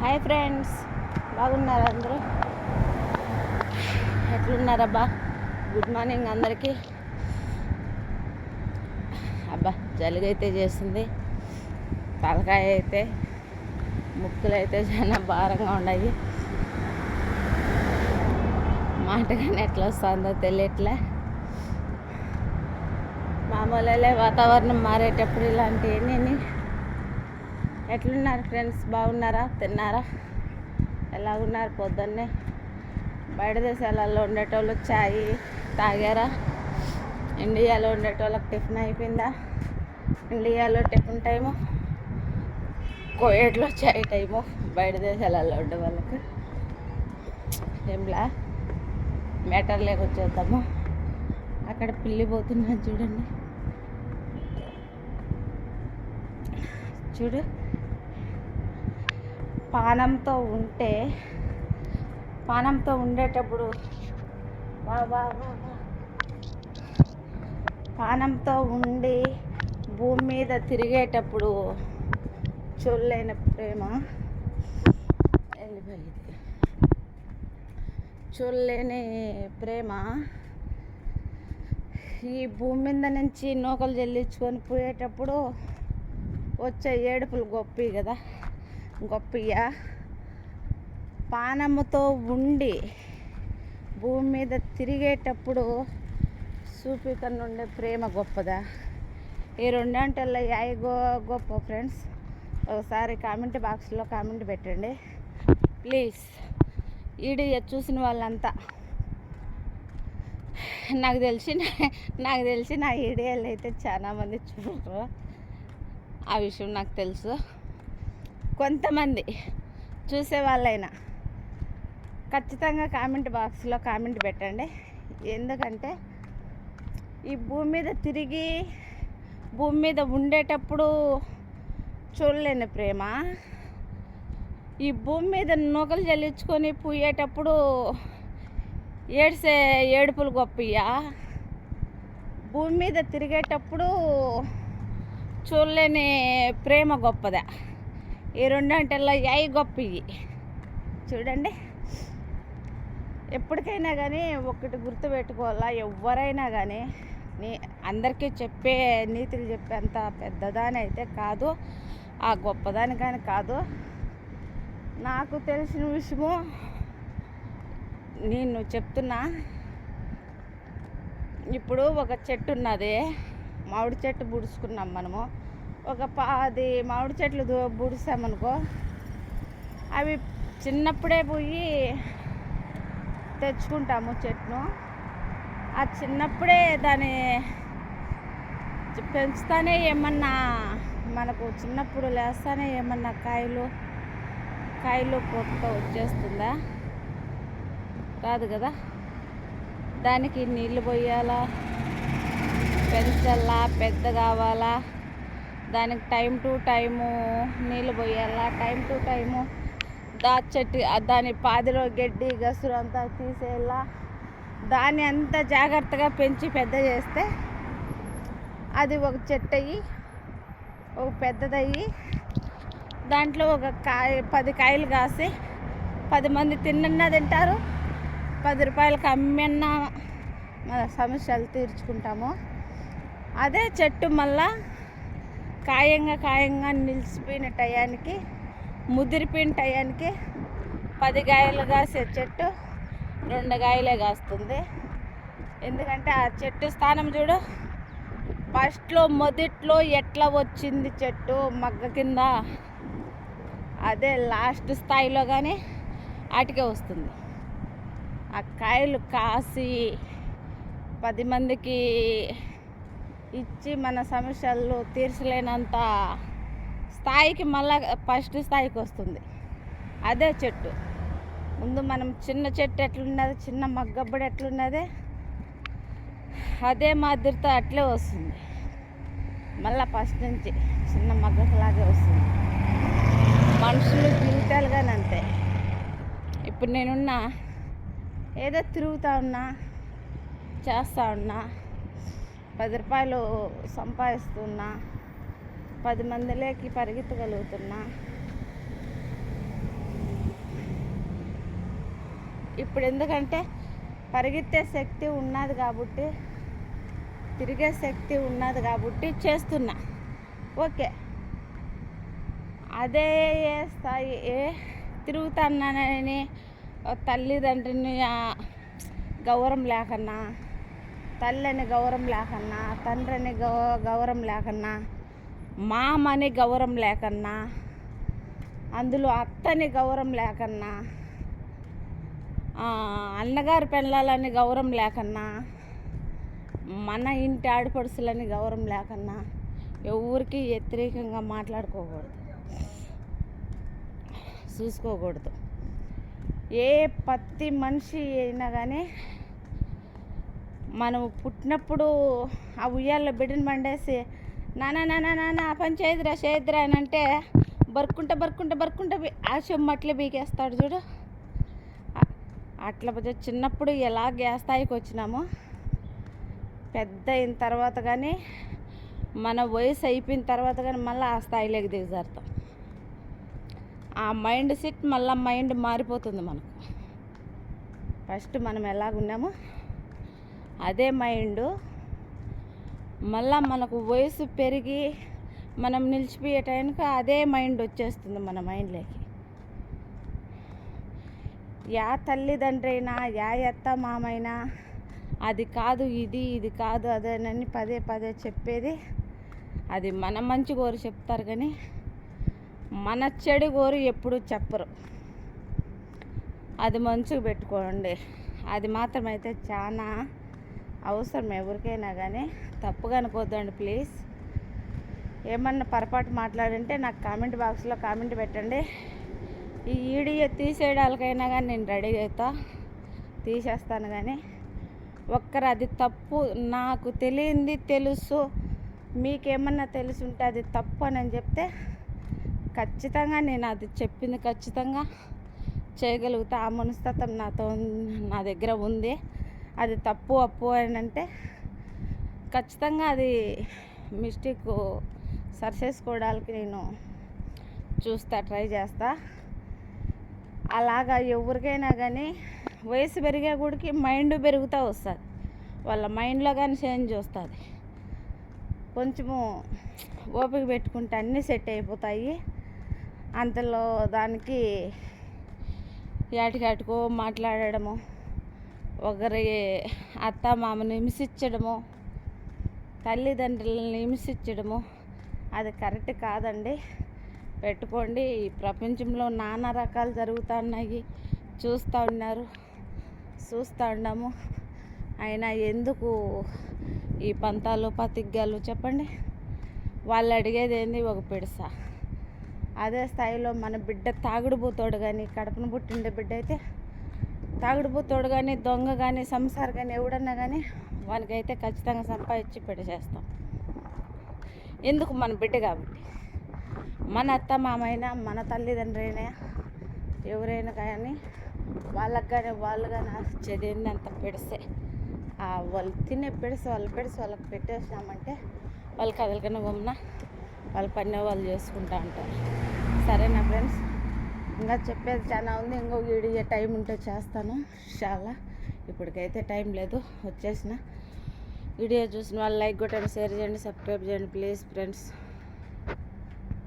Hi friends బాగున్నారా అందరూ? ఎట్లున్నారబ్బా? Good morning అందరికీ. అబ్బా జలుగైతే చేస్తుంది. తలకాయ అయితే ముక్కులు అయితే చాలా భారంగా ఉన్నాయి. మాటగానే ఎట్లా వస్తుందో తెలియట్లే. మామూలులే వాతావరణం మారేటప్పుడు ఇలాంటివన్నీ ఎట్లున్నారు ఫ్రెండ్స్? బాగున్నారా? తిన్నారా? ఎలా ఉన్నారు పొద్దున్నే? బయట దేశాలలో ఉండేటోళ్ళు చాయ్ తాగారా? ఇండియాలో ఉండేటోళ్ళకి టిఫిన్ అయిపోయిందా? ఇండియాలో టిఫిన్ టైము? కోయేట్లో చాయ్ టైము? బయట దేశాలలో ఉండే వాళ్ళకి? ఏంలా మ్యాటర్ లేకొచ్చేద్దాము అక్కడ పిల్లి పోతున్నా చూడండి. చూడు. పానంతో ఉంటే పానంతో ఉండేటప్పుడు వా పానంతో ఉండి భూమి మీద తిరిగేటప్పుడు చూడలేని ప్రేమ. వెళ్ళిపోయింది చూడలేని ప్రేమ. ఈ భూమి మీద నుంచి నూకలు చెల్లించుకొని పోయేటప్పుడు వచ్చే ఏడుపులు గొప్పవి కదా. గొప్పయ్య. పానముతో ఉండి భూమి మీద తిరిగేటప్పుడు సూపిక నుండే ప్రేమ గొప్పదా? ఈ రెండంటల్లో యాయి గో గొప్ప ఫ్రెండ్స్ ఒకసారి కామెంట్ బాక్స్లో కామెంట్ పెట్టండి. ప్లీజ్. ఈడియో చూసిన వాళ్ళంతా నాకు తెలిసి నాకు తెలిసి నా అయితే చాలామంది చూడరు. ఆ విషయం నాకు తెలుసు. కొంతమంది చూసే వాళ్ళైనా ఖచ్చితంగా కామెంట్ బాక్స్లో కామెంట్ పెట్టండి. ఎందుకంటే ఈ భూమి మీద తిరిగి భూమి మీద ఉండేటప్పుడు చూడలేని ప్రేమ. ఈ భూమి మీద నూకలు చెల్లించుకొని పూయేటప్పుడు ఏడ్సే ఏడుపులు గొప్పయ్యా. భూమి మీద తిరిగేటప్పుడు చూడలేని ప్రేమ గొప్పదా. ఈ రెండంటల్లో అయి గొప్పవి చూడండి. ఎప్పటికైనా కానీ ఒకటి గుర్తుపెట్టుకోవాలా ఎవరైనా కానీ నీ అందరికీ చెప్పే నీతులు చెప్పేంత పెద్దదాని అయితే కాదు. ఆ గొప్పదాని కానీ కాదు. నాకు తెలిసిన విషయము నేను చెప్తున్నా. ఇప్పుడు ఒక చెట్టు ఉన్నది. మామిడి చెట్టు పుడుచుకున్నాం మనము. ఒక పది మామిడి చెట్లు దు- బుడిసామనుకో అవి చిన్నప్పుడే పోయి తెచ్చుకుంటాము చెట్టును ఆ చిన్నప్పుడే దాన్ని పెంచుతానే ఏమన్నా మనకు చిన్నప్పుడు లేస్తానే ఏమన్నా కాయలు కాయలు పొట్ట వచ్చేస్తుందా? రాదు కదా. దానికి నీళ్ళు పోయాలా? పెంచాలా? పెద్ద కావాలా? దానికి టైం టు టైము నీళ్ళు పోయాలా? టైం టు టైము దా చెట్టు దాని పాదిలో గడ్డి గసురు అంతా తీసేయాలా దాన్ని అంత జాగ్రత్తగా పెంచి పెద్ద చేస్తే అది ఒక చెట్టు అయ్యి ఒక పెద్దదయ్యి. దాంట్లో ఒక కాయ పది కాయలు కాసి పది మంది తిన్నన్నా తింటారు. పది రూపాయలకి అమ్మన్నా మన సమస్యలు తీర్చుకుంటాము. అదే చెట్టు మళ్ళా కాయంగా కాయంగా నిలిచిపోయిన టయానికి ముదిరిపోయిన టయానికి పది కాయలు కాసే చెట్టు రెండు కాయలే కాస్తుంది. ఎందుకంటే ఆ చెట్టు స్థానం చూడు ఫస్ట్లో మొదట్లో ఎట్లా వచ్చింది చెట్టు మగ్గ కింద అదే లాస్ట్ స్థాయిలో కానీ ఆటికే వస్తుంది. ఆ కాయలు కాసి పది మందికి ఇచ్చి మన సమస్యలు తీర్చలేనంత స్థాయికి మళ్ళా ఫస్ట్ స్థాయికి వస్తుంది. అదే చెట్టు. ముందు మనం చిన్న చెట్టు ఎట్లున్నది చిన్న మగ్గబ్బడి ఎట్లున్నది అదే మాదిరితో అట్లే వస్తుంది. మళ్ళా ఫస్ట్ నుంచి చిన్న మగ్గలాగే వస్తుంది. మనుషులు జీవితాలు కానీ అంతే. ఇప్పుడు నేనున్నా ఏదో తిరుగుతూ ఉన్నా చేస్తూ ఉన్నా పది రూపాయలు సంపాదిస్తున్నా పది మందిలోకి పరిగెత్తగలుగుతున్నా. ఇప్పుడు ఎందుకంటే పరిగెత్తే శక్తి ఉన్నది కాబట్టి తిరిగే శక్తి ఉన్నది కాబట్టి చేస్తున్నా. ఓకే. అదే ఏ స్థాయి ఏ తిరుగుతున్నానని తల్లిదండ్రిని గౌరవం లేకన్నా తల్లని గౌరవం లేకన్నా తండ్రిని గౌ గౌరవం లేకన్నా మామని గౌరవం లేకన్నా అందులో అత్తని గౌరవం లేకన్నా అన్నగారి పెళ్ళాలని గౌరవం లేకన్నా మన ఇంటి ఆడపడుసులని గౌరవం లేకన్నా ఎవరికి వ్యతిరేకంగా మాట్లాడుకోకూడదు. చూసుకోకూడదు. ఏ పత్తి మనిషి అయినా కానీ మనం పుట్టినప్పుడు ఆ ఉయ్యాల్లో బిడ్డను పండేసి నానా నానా నాన్న పని చేయదురా చేయదురా అని అంటే బరుక్కుంటా బరుక్కుంటా బరుక్కుంటా బీ- ఆ చెమ్మట్లు బీకేస్తాడు చూడు. అట్లా పోతే చిన్నప్పుడు ఎలా గ్యాస్ స్థాయికి వచ్చినామో పెద్ద అయిన తర్వాత కానీ మన వయసు అయిపోయిన తర్వాత కానీ మళ్ళీ ఆ స్థాయిలోకి దిగజారుతాం. ఆ మైండ్ సెట్ మళ్ళీ మైండ్ మారిపోతుంది మనకు. ఫస్ట్ మనం ఎలాగున్నామో అదే మైండ్. మళ్ళా మనకు వయసు పెరిగి మనం నిలిచిపోయే టైంకి అదే మైండ్ వచ్చేస్తుంది మన మైండ్లోకి. యా తల్లిదండ్రైనా యా ఎత్త మామైనా అది కాదు ఇది ఇది కాదు అదేనని పదే పదే చెప్పేది. అది మన మంచి కోరు చెప్తారు కానీ మన చెడు కోరు ఎప్పుడు చెప్పరు. అది మంచిగా పెట్టుకోండి. అది మాత్రమైతే చాలా అవసరం ఎవరికైనా కానీ తప్పుగా అనుకోద్దండి ప్లీజ్ ఏమన్నా పొరపాటు మాట్లాడంటే నాకు కామెంట్ బాక్స్లో కామెంట్ పెట్టండి. ఈ ఈడియో తీసేయడానికైనా కానీ నేను రెడీ అవుతా. తీసేస్తాను కానీ. ఒక్కరు అది తప్పు నాకు తెలియంది తెలుసు. మీకేమన్నా తెలిసి ఉంటే అది తప్పు అని అని చెప్తే ఖచ్చితంగా నేను అది చెప్పింది ఖచ్చితంగా చేయగలుగుతా. ఆ మనస్తత్వం నాతో నా దగ్గర ఉంది. అది తప్పు అప్పు అని అంటే ఖచ్చితంగా అది మిస్టేక్ సరి చేసుకోవడానికి నేను చూస్తా ట్రై చేస్తా. అలాగా ఎవరికైనా కానీ వయసు పెరిగే గుడికి మైండ్ పెరుగుతూ వస్తుంది. వాళ్ళ మైండ్లో కానీ చేంజ్ వస్తుంది. కొంచెము ఓపిక పెట్టుకుంటే అన్నీ సెట్ అయిపోతాయి. అంతలో దానికి యాటికాటికో మాట్లాడడము ఒకరి అత్త మామని హింసించడము తల్లిదండ్రులని హింసించడము అది కరెక్ట్ కాదండి. పెట్టుకోండి. ఈ ప్రపంచంలో నానా రకాలు జరుగుతున్నాయి. చూస్తూ ఉన్నారు. చూస్తూ ఉన్నాము. అయినా ఎందుకు ఈ పంతాలు పతిగ్గాలు చెప్పండి? వాళ్ళు అడిగేది ఏంది? ఒక పిడస. అదే స్థాయిలో మన బిడ్డ తాగుడుపోతాడు కానీ కడపను పుట్టిండే బిడ్డ అయితే తాగుడుపోతాడు కానీ దొంగ కానీ సంసార్ కానీ ఎవడన్నా కానీ వానికైతే ఖచ్చితంగా సంపాదించి పెళ్ళి చేస్తాం. ఎందుకు మన బిడ్డ కాబట్టి? మన అత్త మామైనా మన తల్లిదండ్రైనా ఎవరైనా కానీ వాళ్ళకి కానీ వాళ్ళు కానీ చదివింది అంత పెడిసే. వాళ్ళు తినే పెడిసి వాళ్ళు పెడిసి వాళ్ళకి పెట్టేసినామంటే వాళ్ళు కదలకన్నా బొమ్మన వాళ్ళ పని వాళ్ళు చేసుకుంటా ఉంటారు. సరేనా ఫ్రెండ్స్? ఇంకా చెప్పేది చాలా ఉంది. ఇంకో వీడియో టైం ఉంటే చేస్తాను. చాలా. ఇప్పటికైతే టైం లేదు. వచ్చేసిన. వీడియో చూసిన వాళ్ళు లైక్ కొట్టండి షేర్ చేయండి సబ్స్క్రైబ్ చేయండి ప్లీజ్ ఫ్రెండ్స్.